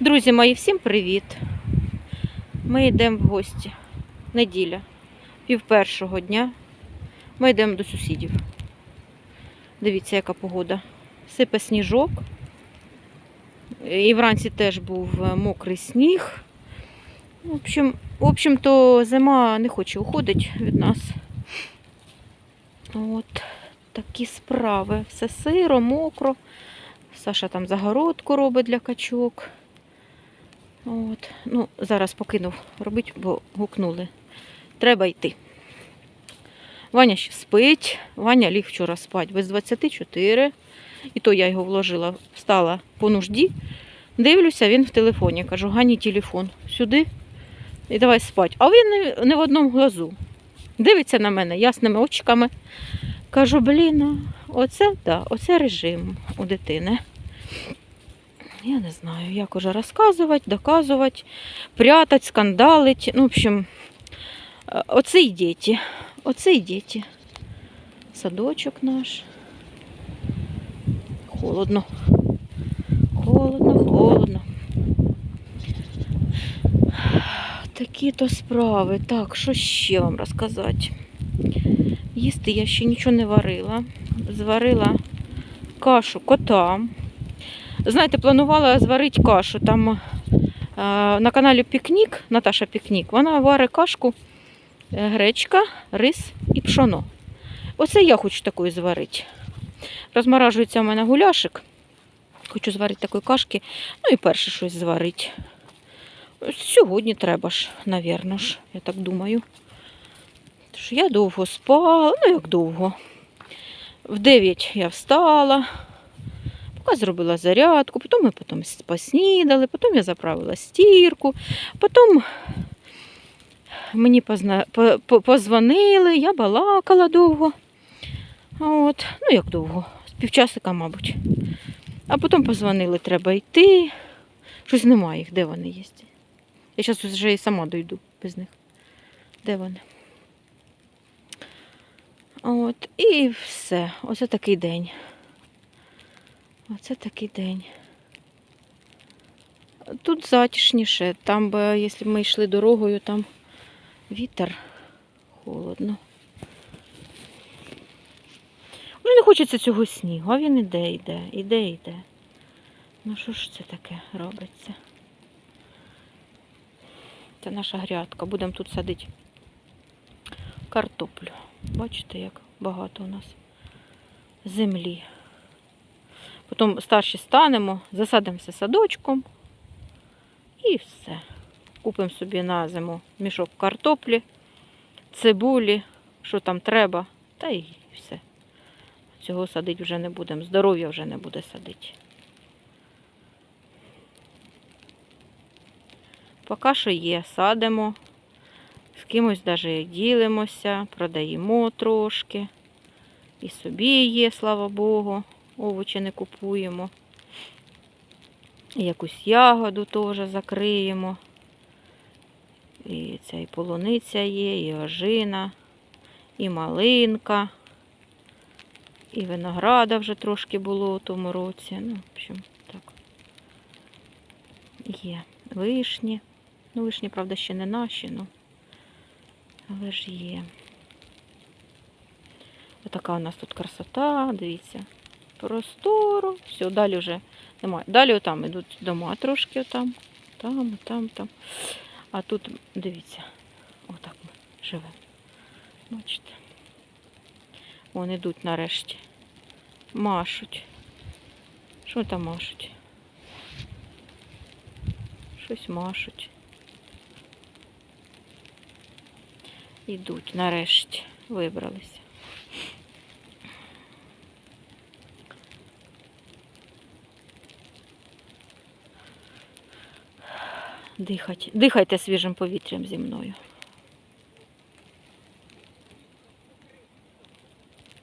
Друзі мої, всім привіт! Ми йдемо в гості. Неділя, пів першого дня. Ми йдемо до сусідів. Дивіться, яка погода. Сипе сніжок. І вранці теж був е, мокрий сніг. В общем, в общем-то, зима не хоче уходити від нас. От такі справи. Все сиро, мокро. Саша там загородку робить для качок. От. Ну, зараз покинув робити, бо гукнули. Треба йти. Ваня ще спить. Ваня ліг вчора спати без 24. І то я його вложила, встала по нужді. Дивлюся, він в телефоні. Кажу, Гані телефон сюди і давай спати. А він не, не в одному глазу. Дивиться на мене ясними очками. Кажу, блін, оце, да, оце режим у дитини. Я не знаю, як уже розказувати, доказувати, прятати, скандалити. Ну, в общем, е, оце й діти. Оце й діти. Садочок наш. Холодно. Холодно, холодно. Такі то справи. Так, що ще вам розказати? Їсти я ще нічого не варила. Зварила кашу котам. Знаєте, планувала зварити кашу. Там е, на каналі Пікнік, Наташа Пікнік, вона варить кашку, е, гречка, рис і пшоно. Оце я хочу такою зварити. Розморажується у мене гуляшик. Хочу зварити такої кашки. Ну і перше щось зварити. Сьогодні треба ж, навірно ж, я так думаю. Тож я довго спала, ну як довго. В 9 я встала, поки зробила зарядку, потім ми потім поснідали, потім я заправила стірку, потім мені позна... по- по- позвонили, я балакала довго. От, ну як довго, з півчасика, мабуть. А потім позвонили, треба йти. Щось немає їх, де вони є. Я зараз вже і сама дойду без них. Де вони? От, і все. Оце такий день. Оце такий день. Тут затишніше. Там би, якщо ми йшли дорогою, там вітер холодно. Вже не хочеться цього снігу, а він іде, йде, іде, йде. Ну що ж це таке робиться? Це наша грядка. Будемо тут садити картоплю. Бачите, як багато у нас землі. Потім старші станемо, засадимося садочком і все. Купимо собі на зиму мішок картоплі, цибулі, що там треба, та і все. Цього садити вже не будемо. Здоров'я вже не буде садити. Поки що є, садимо. З кимось навіть ділимося, продаємо трошки. І собі є, слава Богу. Овочі не купуємо. Якусь ягоду теж закриємо. І ця і полуниця є, і ожина, і малинка, і винограда вже трошки було у тому році. Ну, в общем, так. Є вишні. Ну, вишні, правда, ще не наші, ну. Але ж є. Отака у нас тут красота, дивіться. Простору. Все, далі вже немає. Далі отам йдуть дома трошки отам. Там, там, там. А тут, дивіться, отак ми живемо. Бачите. Вон ідуть нарешті. Машуть. Що там машуть? Щось машуть. Ідуть нарешті. Вибралися. Дихать. Дихайте свіжим повітрям зі мною.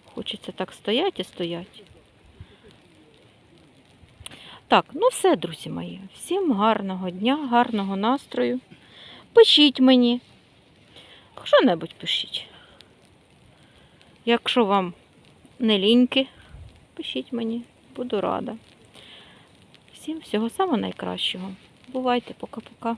Хочеться так стояти і стояти. Так, ну все, друзі мої. Всім гарного дня, гарного настрою. Пишіть мені. Що-небудь пишіть. Якщо вам не ліньки, пишіть мені, буду рада. Всім всього самого найкращого. Бувайте, пока-пока.